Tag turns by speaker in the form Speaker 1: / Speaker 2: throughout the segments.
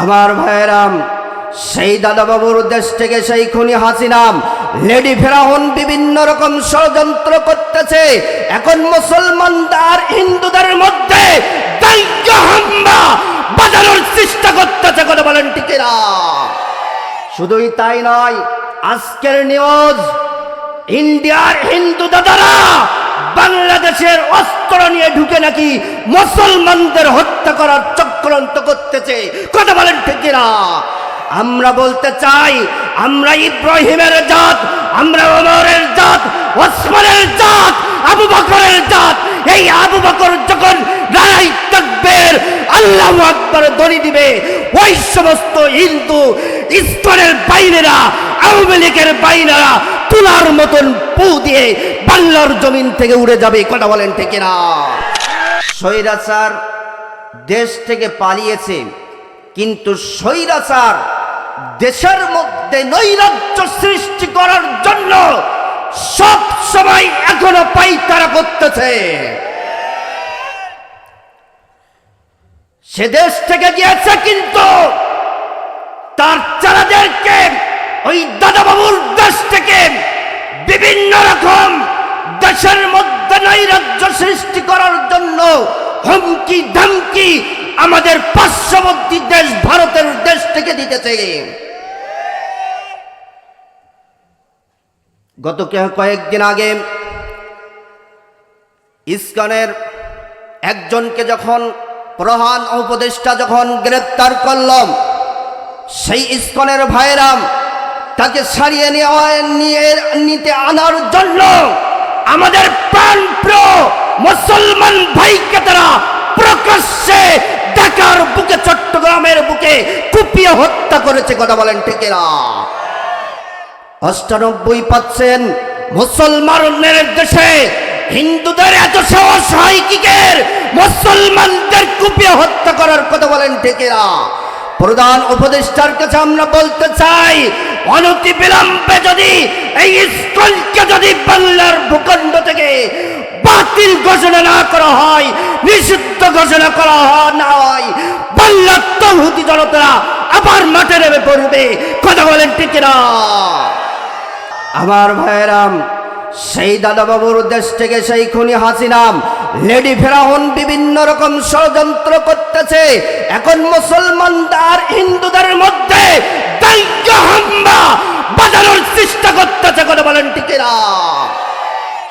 Speaker 1: আমার ভাইয়েরাম, সেই দাদাবাবুর দেশ থেকে সেই খুনি হাসিনাম, লেডি ফেরাউন বিভিন্ন রকম ষড়যন্ত্র করতেছে। এখন মুসলমানদের হিন্দুদের মধ্যে বাজানোর চেষ্টা করতেছে, কথা বলেন টিকেরা শুধুই তাই নয়, আজকের নিউজ, ইন্ডিয়ার হিন্দু দাদারা বাংলাদেশের অস্ত্র নিয়ে ঢুকে নাকি মুসলমানদের হত্যা করার চক্রান্ত করতেছে। কথা বলেন ঠিক আমরা বলতে চাই, আমরা ইব্রাহিমের জাত, আমরা ওমরের জাত, ওসমানের জাত, আবু বকরের জাত। এই আবু বকর যখন লড়াই তকবের আল্লাহ আকবর দড়ি দিবে। ওই সমস্ত হিন্দু ইস্কনের বাইরেরা, আওয়ামী লীগের বাইরেরা তুলার মতন পু দিয়ে বাংলার জমিন থেকে উড়ে যাবে। কথা বলেন ঠিক না স্বৈরাচার দেশ থেকে পালিয়েছে। কিন্তু স্বৈরাচার দেশের মধ্যে নৈরাজ্য সৃষ্টি করার জন্য সব সময় এখনও পাইতারা করতেছে। সে দেশ থেকে গিয়েছে কিন্তু তার চারাদেরকে ওই দাদাবাবুর দেশ থেকে বিভিন্ন রকম দেশের মধ্যে নৈরাজ্য সৃষ্টি করার জন্য হুমকি, ধমকি আমাদের পার্শ্ববর্তী দেশ, ভারতের দেশ থেকে দিতেছে। গত কয়েকদিন আগে ইস্কনের একজনকে যখন প্রধান উপদেষ্টা যখন গ্রেপ্তার করলাম সেই ইস্কনের ভাইরাম তাকে সারিয়ে নেওয়া, নিয়ে, নিতে আনার জন্য আমাদের প্রাণ প্রিয় মুসলমান ভাইকে তারা প্রকাশ্যে ঢাকার বুকে, চট্টগ্রামের বুকে কুপিয়ে হত্যা করেছে, কথা বলেন ঠিকেরা অষ্টানব্বই পাচ্ছেন মুসলমানের দেশে হিন্দুদের এত সাহস হয় মুসলমানদের কুপিয়ে হত্যা করার কথা বলেন ঠিকেরা প্রধান উপদেষ্টার কাছে আমরা বলতে চাই অনতি বিলম্বে যদি এই স্কুলকে যদি বাংলার ভূখণ্ড থেকে বাতিল ঘোষণা না করা হয়, নিষিদ্ধ ঘোষণা করা না হয়। বাংলার তৌহুদি জনতা আবার মাঠে নেমে পড়বে। কথা বলেন ঠিক না আমার ভাইয়েরাম, সেই দাদাবাবুর দেশ থেকে সেই খুনি হাসিনাম লেডি ফেরাউন বিভিন্ন রকম ষড়যন্ত্র করতেছে। এখন মুসলমানদের হিন্দুদের মধ্যে বাজানোর চেষ্টা করতেছে, কথা বলেন টিকেরা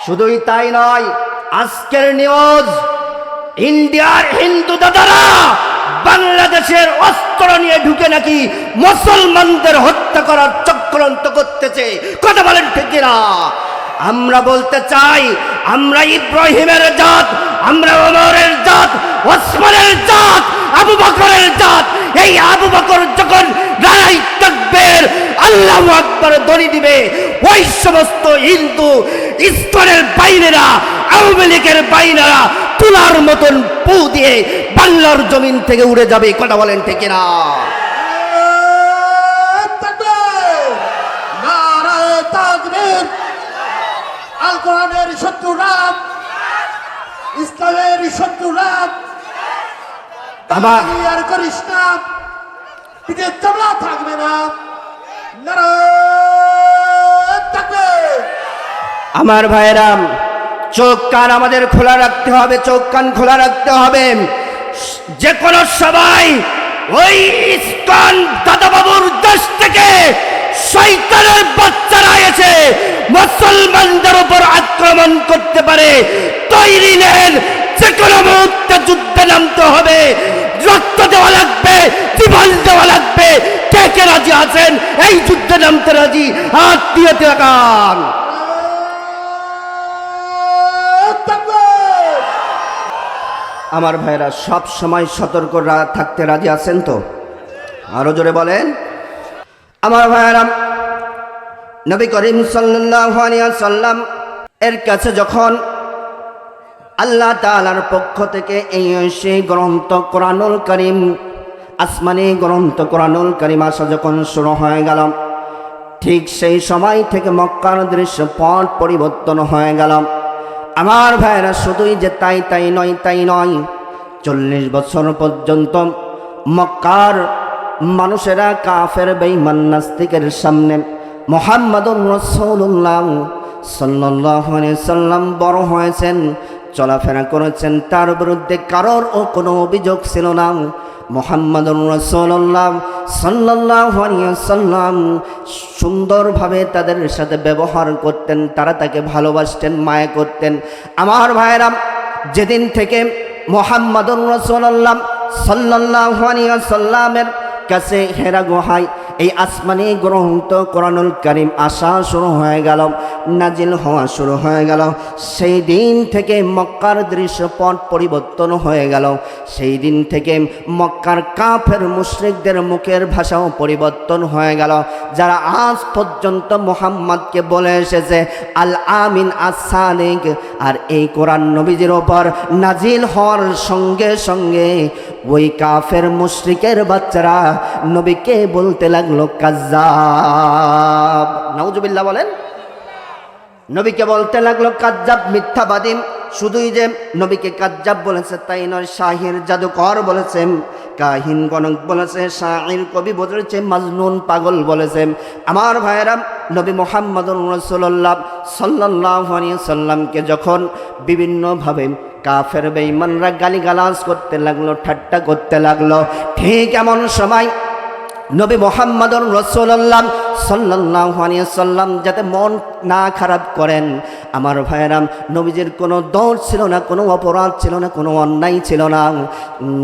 Speaker 1: শুধুই তাই নয় আজকের নিউজ, ইন্ডিয়ার হিন্দু দাদারা বাংলাদেশের অস্ত্র নিয়ে ঢুকে নাকি মুসলমানদের হত্যা করার চক্রান্ত করতেছে। কথা বলেন ঠিক আমরা বলতে চাই, আমরা ইব্রাহিমের জাত, আমরা ওমরের জাত, ওসমানের জাত, আবু বকরের জাত। এই আবু বকর যখন লড়াই তকবের আল্লাহ আকবর দড়ি দিবে। ওই সমস্ত হিন্দু ইস্কনের বাইরেরা, আওয়ামী লীগের বাইরেরা তুলার মতন পু দিয়ে বাংলার জমিন থেকে উড়ে যাবে কথা বলেন ঠিক না
Speaker 2: আল কোরআনের শত্রু রাম ইসলামের শত্রু রাম
Speaker 1: আমার
Speaker 2: আর করিস না। পিঠে চামড়া থাকবে না।
Speaker 1: আমার ভাইয়েরাম চোখ কান আমাদের খোলা রাখতে হবে চোখ কান খোলা রাখতে হবে। যে কোনো সবাই ওই ইস্কন দাদাবাবুর দেশ থেকে শৈতানের বাচ্চারা এসে মুসলমানদের উপর আক্রমণ করতে পারে। তৈরি নেন, যে কোনো মুহূর্তে যুদ্ধে নামতে হবে। রক্ত দেওয়া লাগবে, জীবন দেওয়া লাগবে। কে কে রাজি আছেন? এই যুদ্ধে নামতে রাজি। হাত দিয়ে আমার ভাইরা সব সময় সতর্ক থাকতে রাজি আছেন তো? আরও জোরে বলেন। আমার ভাইয়েরা, নবী করিম সাল্লাম এর কাছে যখন আল্লাহ তাআলার পক্ষ থেকে এই সেই গ্রন্থ কোরআনুল করিম, আসমানি গ্রন্থ কোরআনুল করিম আসা যখন শুরু হয়ে গেল, ঠিক সেই সময় থেকে মক্কার দৃশ্য পট পরিবর্তন হয়ে গেল। আমার ভাইরা শুধুই যে তাই তাই নয় তাই নয়, চল্লিশ বছর পর্যন্ত মক্কার মানুষেরা কাফের বেঈমান নাস্তিকের সামনে মোহাম্মদুর রসুল্লাহ সাল্লাহ সাল্লাম বড় হয়েছেন, চলাফেরা করেছেন। তার বিরুদ্ধে কারোর ও কোনো অভিযোগ ছিল না। মোহাম্মদুর সাল্লাহ সাল্লাম সুন্দরভাবে তাদের সাথে ব্যবহার করতেন, তারা তাকে ভালোবাসতেন, মায়া করতেন। আমার ভাইয়েরাম যেদিন থেকে মোহাম্মদুর রসুল্লাহ সাল্লাহ সাল্লামের কাছে হেরা গুহায় এই আসমানি গ্রন্থ কোরআনুল করিম আসা শুরু হয়ে গেল, নাজিল হওয়া শুরু হয়ে গেল। সেই দিন থেকে মক্কার দৃশ্যপট পরিবর্তন হয়ে গেল। সেই দিন থেকে মক্কার কাফের মুশরিকদের মুখের ভাষাও পরিবর্তন হয়ে গেল। যারা আজ পর্যন্ত মোহাম্মদকে বলে এসেছে, আল আমিন আসানিক আর এই কোরআন নবীজির ওপর নাজিল হওয়ার সঙ্গে সঙ্গে ওই কাফের মুশ্রিকের বাচ্চারা নবীকে বলতে লাগল কাজ্জাব। নাউজুবিল্লাহ বলেন নবীকে বলতে লাগল কাজ্জাব মিথ্যাবাদী। শুধুই যে নবীকে কাজ্জাব বলেছে, তাই নয়, শাহির জাদুকর বলেছেন কাহিন গণক বলেছে শাহির কবি বলেছে, মাজনুন পাগল বলেছে। আমার ভাইয়েরা, নবী মোহাম্মদ রসুল্লাহ সাল্লাহ সাল্লামকে যখন বিভিন্নভাবে কাফের বেঈমানরা গালিগালাজ করতে লাগল, ঠাট্টা করতে লাগল, ঠিক এমন সময় নবী মোহাম্মদ রসোল্লাম সাল্লাহ সাল্লাম যাতে মন না খারাপ করেন আমার ভাইয়েরাম, নবীজির কোনো দৌড় ছিল না, কোনো অপরাধ ছিল না, কোনো অন্যায় ছিল না।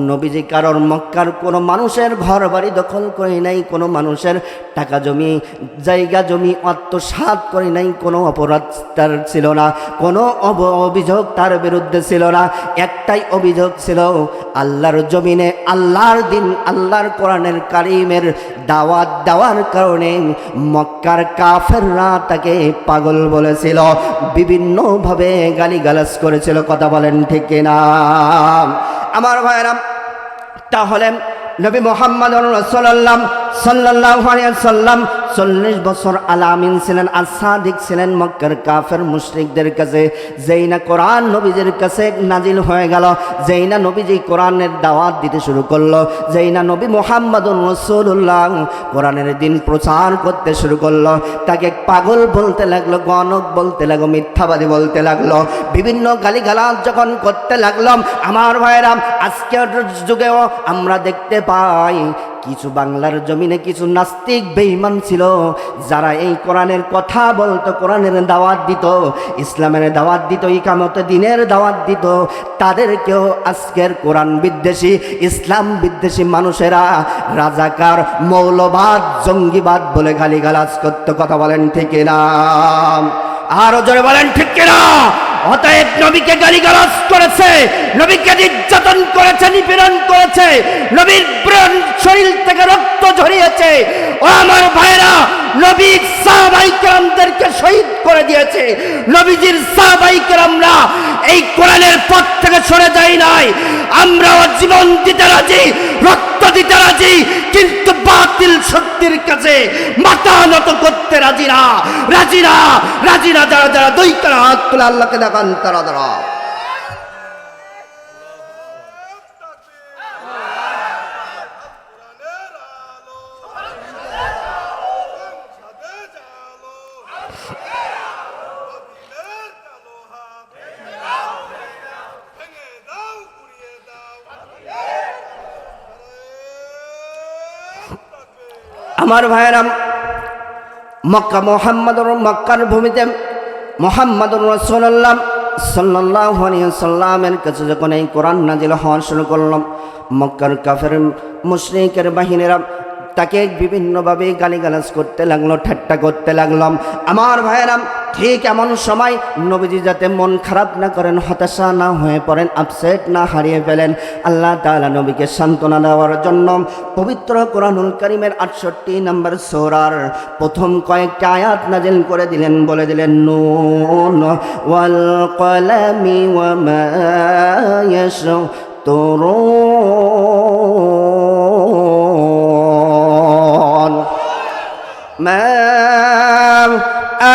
Speaker 1: নবীজি কারোর মক্কার কোনো মানুষের ঘর বাড়ি দখল করে নাই, কোনো মানুষের টাকা জমি, জায়গা জমি আত্মসাত করে নাই, কোনো অপরাধ তার ছিল না, কোনো অভিযোগ তার বিরুদ্ধে ছিল না। একটাই অভিযোগ ছিল, আল্লাহর জমিনে আল্লাহর দিন, আল্লাহর কোরআনের কারিমের দাওয়াত দেওয়ার কারণে মক্কার কাফেররা তাকে পাগল বলেছিল। বিভিন্নভাবে গালিগালাজ করেছিল, কথা বলেন ঠিক না আমার ভাইয়েরাম তাহলে নবী মোহাম্মদ সাল্লাম সাল্লাহ সাল্লাম চল্লিশ বছর আলামিন ছিলেন আসাদিক ছিলেন মক্কার কাফের মুশরিকদের কাছে। যেই না কোরআন নবীদের কাছে নাজিল হয়ে গেল যেই না নবীজি কোরআনের দাওয়াত দিতে শুরু করল যেই না নবী মোহাম্মদ রসুল্লাহ কোরআনের দিন প্রচার করতে শুরু করল। তাকে পাগল বলতে লাগল, গণক বলতে লাগল, মিথ্যাবাদী বলতে লাগল, বিভিন্ন গালিগালাজ যখন করতে লাগলাম, আমার ভাইরাম আজকের যুগেও আমরা দেখতে পাই কিছু বাংলার জমিনে কিছু নাস্তিক বেঈমান ছিল, যারা এই কোরআনের কথা বলতো, কোরআনের দাওয়াত দিত, ইসলামের দাওয়াত দিত, ইকামত দিনের দাওয়াত দিত। তাদেরকেও আজকের কোরআন বিদ্বেষী, ইসলাম বিদ্বেষী মানুষেরা রাজাকার, মৌলবাদ, জঙ্গিবাদ বলে গালিগালাজ করতে। কথা বলেন ঠিক না আরও জোরে বলেন ঠিক কিনা? অতএব নবীকে গালিগালাজ করেছে, নবীকে নির্যাতন করেছে, নিপীড়ন করেছে, নবীর প্রাণ শরীর থেকে রক্ত ঝরিয়েছে। ও আমার ভাইরা নবীর সাহাবাই কেরামদেরকে শহীদ করে দিয়েছে। নবীজির সাহাবাই কেরামরা এই কোরআনের পথ থেকে সরে যাই নাই। আমরাও জীবন দিতে রাজি, রক্ত দিতে রাজি, কিন্তু বাতিল শক্তির কাছে মাথা নত করতে রাজি না রাজি না রাজি না যারা যারা দুই কারা হাত তুলে আল্লাহকে দেখান, তারা তারা। আমার ভাইয়েরাম মক্কা মোহাম্মদর মক্কার ভূমিতে মোহাম্মদুর রসোল্লাহ সাল্লাহ সাল্লামের কাছে যখন এই কোরআন নাজিল হওয়া শুরু করলাম, মক্কার কাফের, মুশরিকের বাহিনীরা তাকে বিভিন্নভাবে গালিগালাজ করতে লাগল, ঠাট্টা করতে লাগলাম আমার ভাইয়েরাম, ঠিক এমন সময় নবীজি যাতে মন খারাপ না করেন, হতাশা না হয়ে পড়েন আপসেট না হারিয়ে ফেলেন, আল্লাহ তাআলা নবীকে সান্ত্বনা দেওয়ার জন্য পবিত্র কোরআনুল করিমের আটষট্টি নম্বর সোরার প্রথম কয়েকটা আয়াত নাজিল করে দিলেন, বলে দিলেন, নুন ওয়াল মা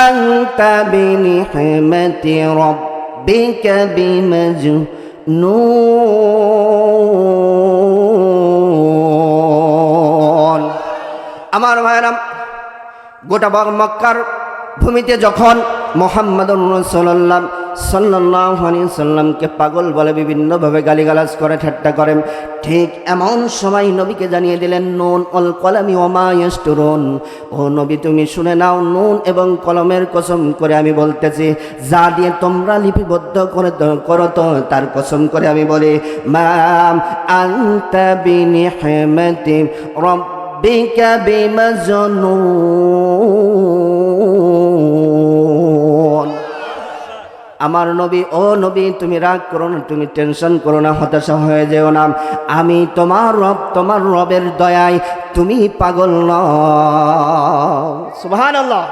Speaker 1: أنت بنعمة ربك بمجنون আমার ভাইরাম গোটা বগ মক্কার ভূমিতে যখন মোহাম্মদ সাল্লাম সাল্লাহ সাল্লামকে পাগল বলে বিভিন্নভাবে গালিগালাজ করে, ঠাট্টা করেন ঠিক এমন সময় নবীকে জানিয়ে দিলেন, নুন অল কলামি ওমায়স্টুরন ও নবী, তুমি শুনে নাও, নুন এবং কলমের কসম করে আমি বলতেছি, যা দিয়ে তোমরা লিপিবদ্ধ করে করো তো, তার কসম করে আমি বলি মাম আন্তা রব্বিকা বিমাজনুন। আমার নবী, ও নবী, তুমি রাগ করো না, তুমি টেনশন করো না, হতাশা হয়ে যেও না। আমি তোমার রব, তোমার রবের দয়ায় তুমি পাগল আল্লাহ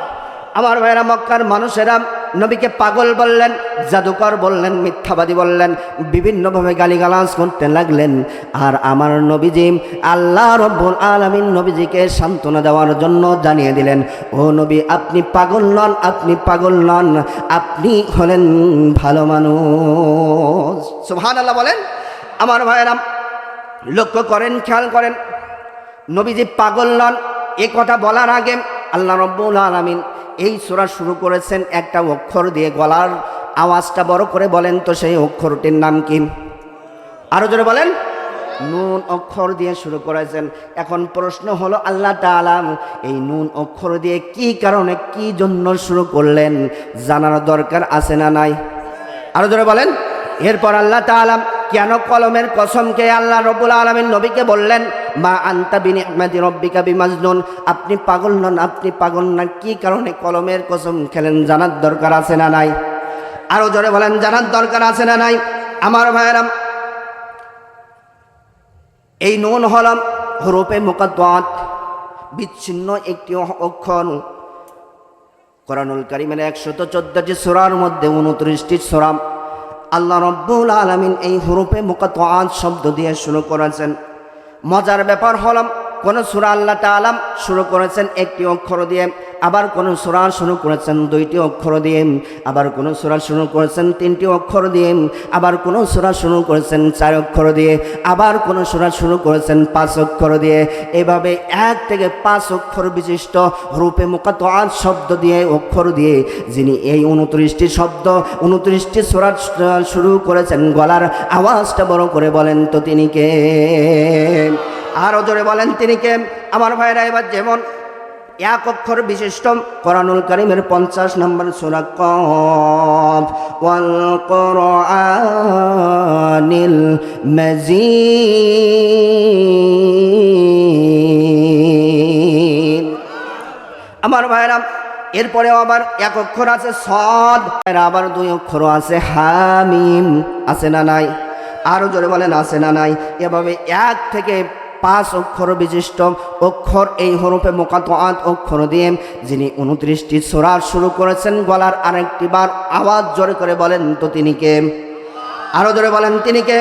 Speaker 1: আমার ভাইরা মক্কার মানুষেরা নবীকে পাগল বললেন, জাদুকর বললেন, মিথ্যাবাদী বললেন, বিভিন্নভাবে গালিগালাজ করতে লাগলেন। আর আমার নবীজি আল্লাহ রব্বুল আলমিন নবীজিকে সান্ত্বনা দেওয়ার জন্য জানিয়ে দিলেন, ও নবী, আপনি পাগল নন, আপনি পাগল নন, আপনি হলেন ভালো মানুষ। সুবহান আল্লাহ বলেন, আমার ভাইয়েরাম লক্ষ্য করেন, খেয়াল করেন, নবীজি পাগল নন, এ কথা বলার আগে আল্লাহ রব্বুল আলমিন এই সূরা শুরু করেছেন একটা অক্ষর দিয়ে গলার আওয়াজটা বড় করে বলেন তো সেই অক্ষরটির নাম কি? আরও জোরে বলেন। নুন অক্ষর দিয়ে শুরু করেছেন। এখন প্রশ্ন হলো, আল্লাহ তাআলা এই নুন অক্ষর দিয়ে কি কারণে, কি জন্য শুরু করলেন? জানার দরকার আছে না নাই? আরও জোরে বলেন। এরপর আল্লাহ তাআলা কেন কলমের কসমকে আল্লাহ রবুল আলমিন নবীকে বললেন, মা আন্তা বিনি আহমেদি রব্বিকা বিমাজনুন আপনি পাগল নন, আপনি পাগল না, কি কারণে কলমের কসম খেলেন, জানার দরকার আছে না নাই? আরও জোরে বলেন, জানার দরকার আছে না নাই? আমার ভাইয়েরাম এই নুন হলাম হরুপে মোকাদ্দাত, বিচ্ছিন্ন একটি অক্ষর। কোরআনুল কারিমের একশত চোদ্দটি সোরার মধ্যে উনত্রিশটি সোরাম আল্লাহ রব্বুল আলমিন এই হরুপে মুকাত শব্দ দিয়ে শুরু করেছেন। মজার ব্যাপার হলাম কোন সুরা আল্লাহ তালাম শুরু করেছেন একটি অক্ষর দিয়ে, আবার কোন সুরা শুরু করেছেন দুইটি অক্ষর দিয়ে, আবার কোন সুরা শুরু করেছেন তিনটি অক্ষর দিয়ে, আবার কোন সুরা শুরু করেছেন চার অক্ষর দিয়ে, আবার কোন সুরা শুরু করেছেন পাঁচ অক্ষর দিয়ে। এভাবে এক থেকে পাঁচ অক্ষর বিশিষ্ট রূপে মুখাত শব্দ দিয়ে, অক্ষর দিয়ে যিনি এই উনত্রিশটি শব্দ, উনত্রিশটি সুরা শুরু করেছেন, গলার আওয়াজটা বড় করে বলেন, তো তিনি কে? আরও জোরে বলেন তিনি কে? আমার ভাইরা এবার যেমন এক অক্ষর বিশিষ্ট, কোরআনুল করিমের পঞ্চাশ নম্বর সুরা ওয়াল আমার ভাইরা, এরপরেও আবার এক অক্ষর আছে সদ আবার দুই অক্ষর আছে হামিম, আছে না নাই? আরও জোরে বলেন, আছে না নাই? এভাবে এক থেকে পাঁচ অক্ষর বিশিষ্ট। অক্ষর এই হরফে মোকাত অক্ষর দিয়ে যিনি উনত্রিশটি সোরা শুরু করেছেন, গলার আরেকটি বার আওয়াজ জোরে করে বলেন তো তিনি কে? আরও জোরে বলেন, তিনি কে?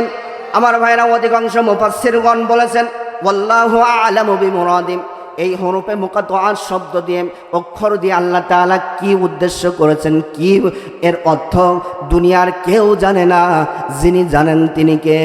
Speaker 1: আমার ভাইরা অধিকাংশ মুফাসসিরগণ বলেছেন, ওয়াল্লাহু আলামু বিমুরাদিম এই হরফে মুকাত শব্দ দিয়ে, অক্ষর দিয়ে আল্লাহ তাআলা কি উদ্দেশ্য করেছেন, কি এর অর্থ? দুনিয়ার কেউ জানে না, যিনি জানেন তিনি কে?